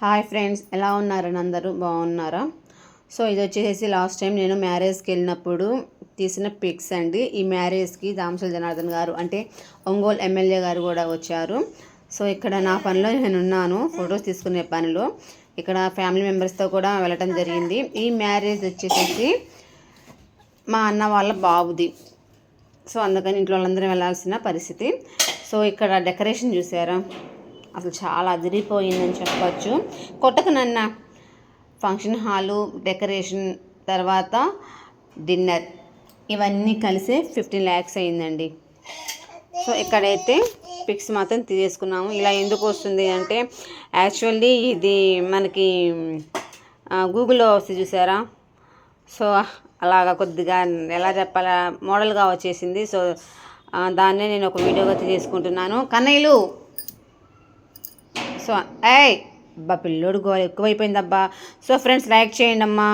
Hi friends ఎలా ఉన్నారని అందరూ? బాగున్నారా? సో ఇది వచ్చేసి లాస్ట్ టైం నేను మ్యారేజ్కి వెళ్ళినప్పుడు తీసిన పిక్స్ అండి. ఈ మ్యారేజ్కి దామసుల జనార్దన్ గారు అంటే ఒంగోలు ఎమ్మెల్యే గారు కూడా వచ్చారు. సో ఇక్కడ నా పనిలో నేను ఉన్నాను ఫొటోస్ తీసుకునే పనిలో. ఇక్కడ ఫ్యామిలీ మెంబర్స్తో కూడా వెళ్ళటం జరిగింది. ఈ మ్యారేజ్ వచ్చేసేసి మా అన్న వాళ్ళ బాబుది. సో అందుకని ఇంట్లో వాళ్ళందరం వెళ్ళాల్సిన పరిస్థితి. సో ఇక్కడ డెకరేషన్ చూసారా? అసలు చాలా అదిరిపోయిందని చెప్పచ్చు. కొట్టకు నన్న. ఫంక్షన్ హాలు డెకరేషన్ తర్వాత డిన్నర్. ఇవన్నీ కలిసి ఫిఫ్టీన్ ల్యాక్స్ అయిందండి. సో ఇక్కడైతే పిక్స్ మాత్రం తీసేసుకున్నాము. ఇలా ఎందుకు వస్తుంది అంటే యాక్చువల్లీ ఇది మనకి గూగుల్లో వస్తుంది చూసారా? సో అలాగా కొద్దిగా ఎలా చెప్పాలా మోడల్గా వచ్చేసింది. సో దాన్నే నేను ఒక వీడియోగా తీసుకుంటున్నాను కన్నయ్యలు సో ఏయ్ అబ్బా పిల్లోడు గోర ఎక్కువైపోయిందబ్బా. సో ఫ్రెండ్స్ లైక్ చేయండి అమ్మా